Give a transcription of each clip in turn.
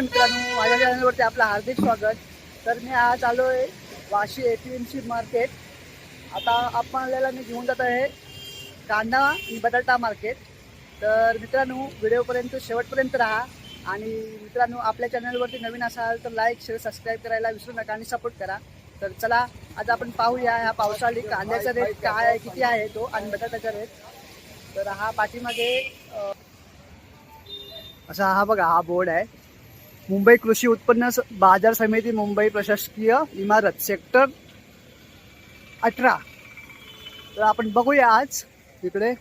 मित्रांनो माझ्या चॅनलवरती आपलं हार्दिक स्वागत. तर मी आज आलो आहे Vashi A P M C market आता आपल्याला मी घेऊन जात आहे कांदा आणि बटाटा मार्केट तर मित्रांनो व्हिडिओपर्यंत शेवटपर्यंत राहा. आणि मित्रांनो आपल्या चॅनलवरती नवीन असाल तर लाईक शेअर सबस्क्राईब करायला विसरू नका आणि सपोर्ट करा. तर चला आज आपण पाहूया ह्या पावसाळी कांद्याचा रेट काय आहे किती आहे तो आणि बटाट्याचा रेट तर हा पाठीमागे असा हा बघा हा बोर्ड आहे. मुंबई कृषी उत्पन्न बाजार समिती मुंबई प्रशासकीय इमारत सेक्टर अठरा. तर आपण बघूया आज इकडे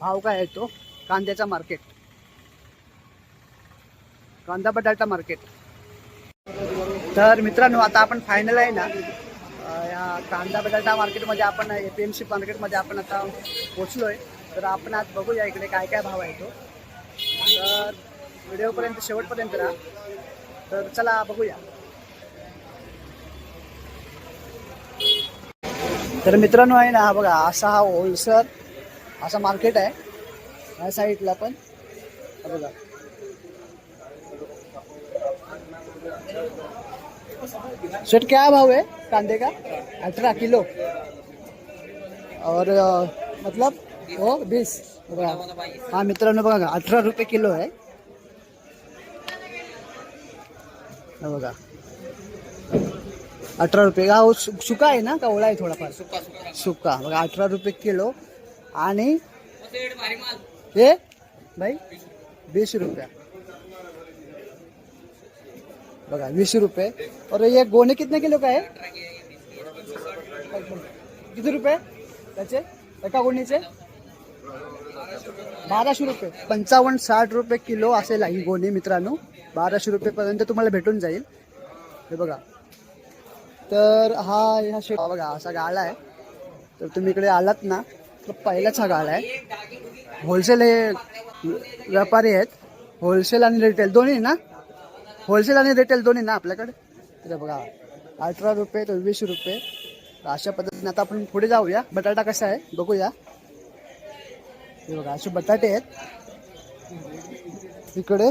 भाव काय आहे तो. कांद्याचा मार्केट कांदा बटाटा मार्केट तर मित्रांनो आता आपण फायनल आहे ना. या कांदा बटाटा मार्केटमध्ये आपण ए पी एम सी मार्केटमध्ये आपण आता पोचलोय तर आपण आज बघूया इकडे काय काय भाव आहे तो. तर व्हिडिओपर्यंत शेवटपर्यंत राहा. तर चला बघूया तर मित्रांनो ना, हा असा हा होलसेल असा मार्केट आहे. ह्या साईडला पण, हा क्या भाव है कांदे का? अठारह किलो। और मतलब वो बीस। हा मित्रांनो, बघा, अठरा रुपये किलो आहे. बघा. अठरा रुपये. का हो सु- सुका आहे ना? का ओळा आहे थोडाफार? सुका बघा अठरा रुपये किलो. आणि हे? भाई बीस रुपया. बघा वीस रुपये. और ये गोने कितने किलो का है किती रुपये? त्याचे? एका गोणीचे? बाराशे रुपये. पंचावन्न साठ रुपये किलो असेल ही गोणी मित्रांनो. बाराशे रुपयेपर्यंत तुम्हाला भेटून जाईल. हे बघा. तर हा ह्या शेप बघा असा गाळा आहे. तर तुम्ही इकडे आलात ना तर पहिलाच हा गाळा आहे. होलसेल हे व्यापारी आहेत. होलसेल आणि रिटेल दोन्ही ना? होलसेल आणि रिटेल दोन्ही ना आपल्याकडे? तर बघा अठरा रुपये तर वीस रुपये. अशा पद्धतीने आता आपण पुढे जाऊया. बटाटा कसा आहे? बघूया. हे बघा असे बटाटे आहेत. इकडे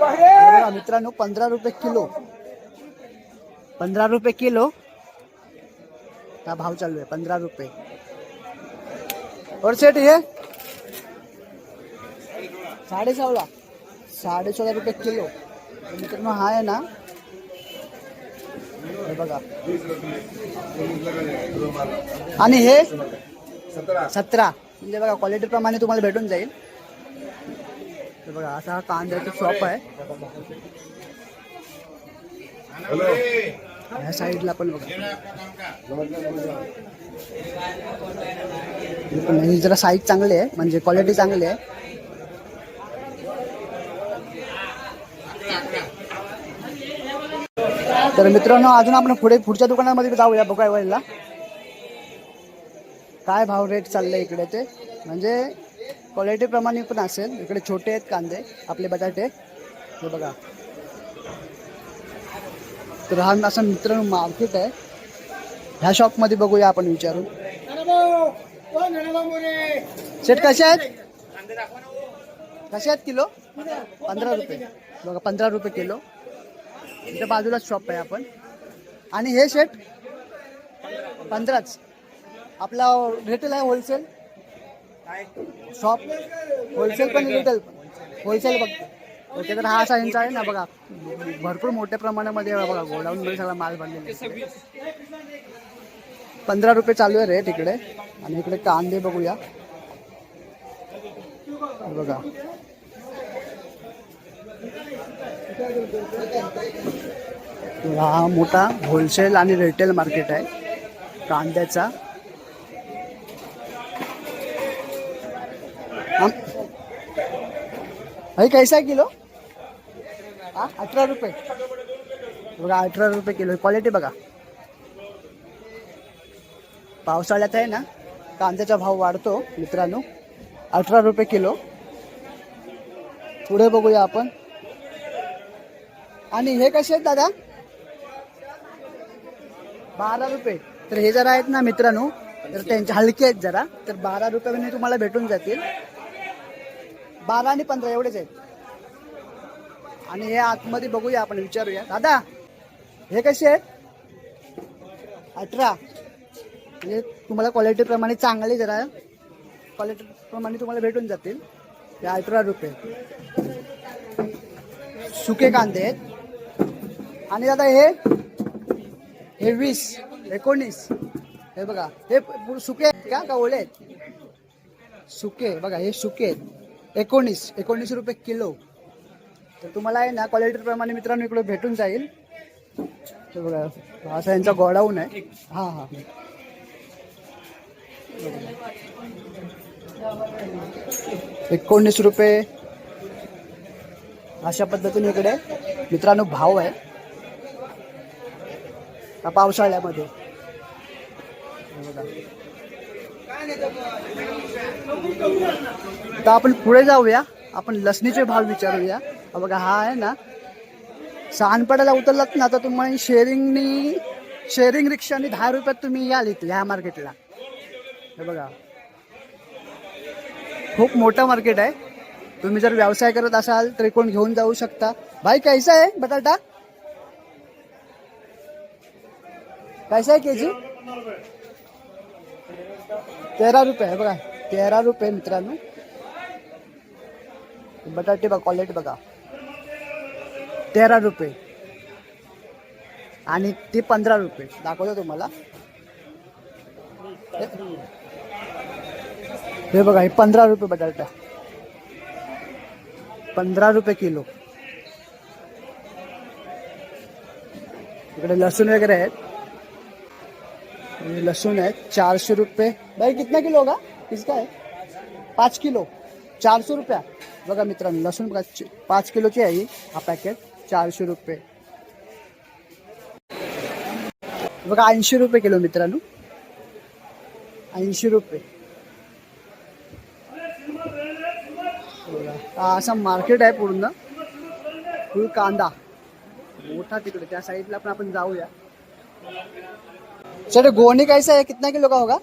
बघा मित्रांनो पंधरा रुपये किलो. पंधरा रुपये किलो. हा भाव चालू आहे पंधरा रुपये. और सेट ये? साडे सोळा साडे सोळा रुपये किलो. तर मित्रांनो हा आहे ना? हे बघा. आणि हे? सतरा. म्हणजे बघा क्वालिटी प्रमाणे तुम्हाला भेटून जाईल. तर बघा असा हा कांद्याचा शॉप आहे. ह्या साईडला पण बघा. ही जरा साईज चांगली आहे म्हणजे क्वालिटी चांगली आहे. तर मित्रांनो अजून आपण पुढे पुढच्या दुकानामध्ये जाऊया बघाय वेळेला. काय भाव रेट चालले इकडे ते? म्हणजे क्वालिटीप्रमाणे पण असेल. इकडे छोटे आहेत कांदे आपले बटाटे. हे बघा. तर हा असं मित्र मार्केट आहे. ह्या शॉपमध्ये बघूया आपण विचारून. शेट कसे आहेत? कसे आहेत किलो? पंधरा रुपये. बघा पंधरा रुपये किलो. इथं बाजूलाच शॉप आहे आपण. आणि हे शेट पंधराच. आपला रिटेल आहे होलसेल शॉप होलसेल पण रिटेल पण. होलसेल बघ ओके तर हा असा यांचा आहे ना बघा. भरपूर मोठ्या प्रमाणामध्ये आहे बघा. गोडाऊनमध्ये सगळा माल बनलेला पंधरा रुपये चालू आहे रेट इकडे. आणि इकडे कांदे बघूया. बघा. हा मोठा होलसेल आणि रिटेल मार्केट आहे. कांद्याचा. भाई कैसा आहे किलो? हा अठरा रुपये बघा अठरा रुपये किलो क्वालिटी बघा। पावसाळ्यात आहे ना कांद्याचा भाव वाढतो मित्रांनो. अठरा रुपये किलो. पुढे बघूया आपण. आणि हे कसे आहेत दादा? बारा रुपये तर हे जरा आहेत ना मित्रांनो तर त्यांचे हलके आहेत जरा. तर बारा रुपयाने तुम्हाला भेटून जातील. बारा आणि पंधरा एवढेच आहेत. आणि हे आतमध्ये बघूया आपण विचारूया. दादा हे कसे आहेत? अठरा. म्हणजे तुम्हाला क्वालिटीप्रमाणे चांगले जरा क्वालिटी प्रमाणे तुम्हाला भेटून जातील. ते अठरा रुपये. सुके कांदे आहेत. आणि दादा हे हे वीस एकोणीस. हे बघा हे सुके आहेत का? का ओले आहेत? सुके बघा हे सुके आहेत. एकोणीस एकोणीस रुपये किलो. तर तुम्हाला आहे ना क्वालिटीप्रमाणे मित्रांनो इकडे भेटून जाईल. बघा असा यांचा गोडाऊन आहे. हां हां. एकोणीस रुपये. अशा पद्धतीने इकडे मित्रांनो भाव आहे. हा पावसाळ्यामध्ये तर आपण पुढे जाऊया. आपण लसणीचे भाव विचारूया. बघा हा आहे ना. सानपाड्याला उतरलात ना तर तुम्ही शेअरिंगनी शेअरिंग रिक्षाने दहा रुपयात तुम्ही याल इथे ह्या मार्केटला. हे बघा. खूप मोठं मार्केट आहे. तुम्ही जर व्यवसाय करत असाल तर कोण घेऊन जाऊ शकता. भाई कैसा आहे बटाटा? कैसा आहे के जी तेरा रुपये आहे बघा. तेरा रुपये मित्रांनो. बटाटे बघा क्वालिटी बघा. तेरा रुपये. आणि ते पंधरा रुपये. दाखवतो तुम्हाला. हे बघा हे पंधरा रुपये बटाटा. पंधरा रुपये किलो. इकडे लसूण वगैरे आहेत. लहसुन है चार सौ रुपये। भाई कितना किलो होगा? किसका है। पाच किलो। चारशे रुपया। बघा मित्रांनो लसूण बघा पाच किलोची आहे हा पॅकेट चारशे रुपये. बघा ऐंशी रुपये किलो मित्रांनो. ऐंशी रुपये. असं मार्केट आहे पूर्ण. फुल कांदा. मोठा तिकडे त्या साईडला पण आपण जाऊया. सर गोनी कैसा है? कितना किलो का होगा?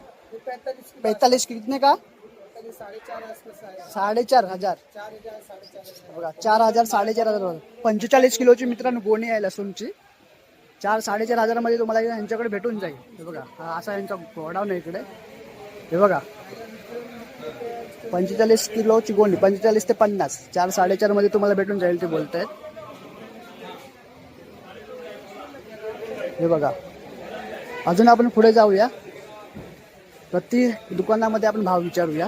पैतालीस कितने का? साडेचार हजार। बघा चार हजार साडेचार हजार पंचेचाळीस किलोची मित्रांनो गोणी आहे लसूणची. चार साडेचार हजारामध्ये तुम्हाला यांच्याकडे भेटून जाईल. हे बघा हा असा यांचा गोडाऊन आहे इकडे. हे बघा. पंचेचाळीस किलोची गोणी पंचेचाळीस ते पन्नास. चार साडेचारमध्ये तुम्हाला भेटून जाईल ते बोलतायत. हे बघा. अजून आपण पुढे जाऊया. प्रति दुकानामध्ये आपण भाव विचारूया.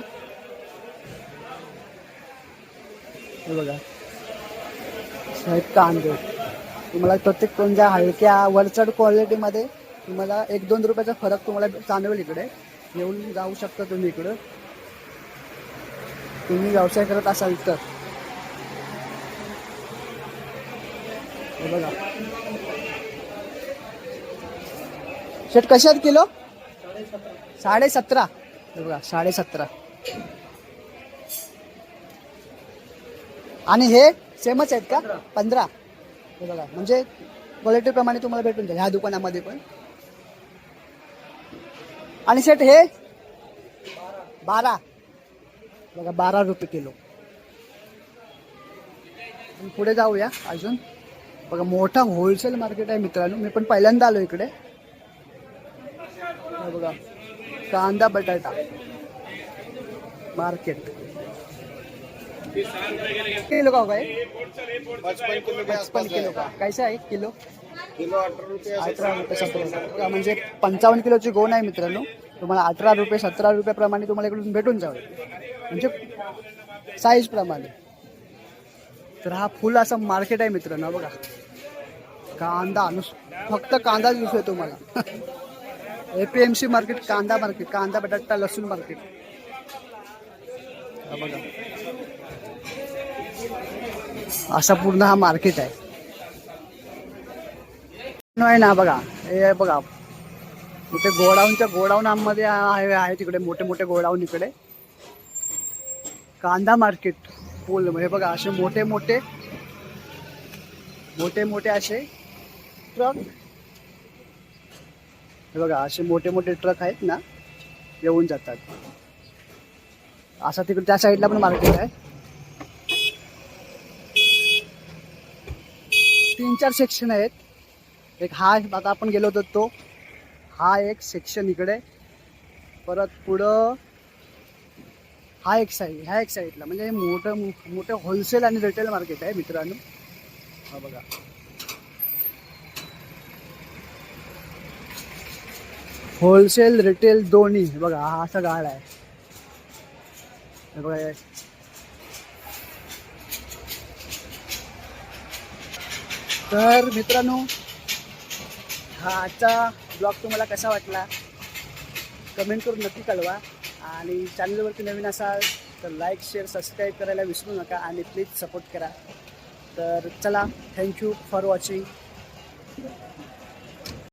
हे बघा. साहेब कांदे. तुम्हाला प्रत्येक कोणत्या हलक्या वरचढ क्वालिटीमध्ये तुम्हाला एक दोन रुपयाचा फरक तुम्हाला जाणवेल इकडे. येऊन जाऊ शकता तुम्ही इकडं. तुम्ही व्यवसाय करत असाल तर. हे बघा. शेट कशात आहेत किलो? साडे सतरा बघा साडे सतरा आणि हे सेमच आहेत का? पंधरा. हे बघा म्हणजे क्वालिटी प्रमाणे तुम्हाला भेटून जाईल ह्या दुकानामध्ये पण. आणि सेट हे? बारा. बघा बारा रुपये किलो. पुढे जाऊया अजून. बघा मोठा होलसेल मार्केट आहे मित्रांनो. मी पण पहिल्यांदा आलो इकडे. हे बघा. कांदा बटाटा. मार्केट. किलो का होगा ये पचपन किलो के आसपास पचपन किलो का? कैसा आहे? किलो? किलो अठरा रुपये सतरा रुपये. बघा, म्हणजे पंचावन्न किलोची गोण आहे मित्रांनो. तुम्हाला अठरा रुपये सतरा रुपयाप्रमाणे तुम्हाला इकडून भेटून जाईल म्हणजे साईज प्रमाणे. तर हा फुल असं मार्केट आहे मित्रांनो बघा. कांदा नुस फक्त कांदाच दिसतोय तुम्हाला. एपीएमसी मार्केट कांदा मार्केट कांदा बटाटा लसूण मार्केट बघा. असा पूर्ण हा मार्केट आहे. नाही ना बघा हे बघा. इथे गोडाऊनच्या गोडाऊनमध्ये आहे आहे तिकडे मोठे मोठे गोडाऊन इकडे. कांदा मार्केट पूल हे बघा असे मोठे मोठे मोठे मोठे असे ट्रक हे बघा असे मोठे मोठे ट्रक आहेत ना येऊन जातात. असा तिकडे त्या साईडला पण मार्केट आहे. तीन चार सेक्शन आहेत. एक हा आता आपण गेलो होतो तो. हा एक सेक्शन इकडे. परत पुढं हा एक साईड ह्या एक साईडला म्हणजे हे मोठं मोठं होलसेल आणि रिटेल मार्केट आहे मित्रांनो. हा बघा. होलसेल रिटेल दोन्ही. बघा हा असा गाळ आहे. बघा तर मित्रांनो हा आजचा ब्लॉग तुम्हाला कसा वाटला? कमेंट करून नक्की कळवा. आणि चॅनलवरती नवीन असाल तर लाईक शेअर सबस्क्राईब करायला विसरू नका आणि प्लीज सपोर्ट करा. तर चला थँक्यू फॉर वॉचिंग